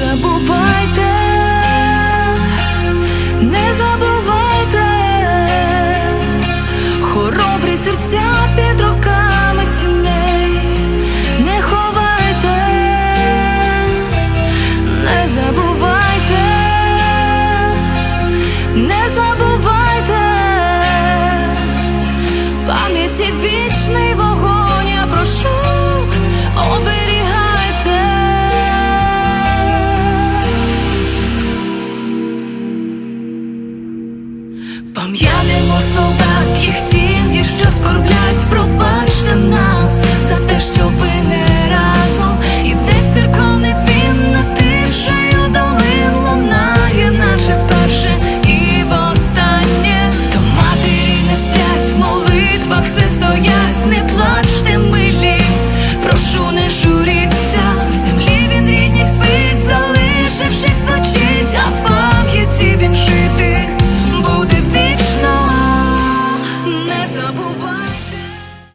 Забувайте, не забувайте, хоробрі серця під руками тіней, не ховайте, не забувайте, не забувайте, солдат їх сім'ї, що скорблять.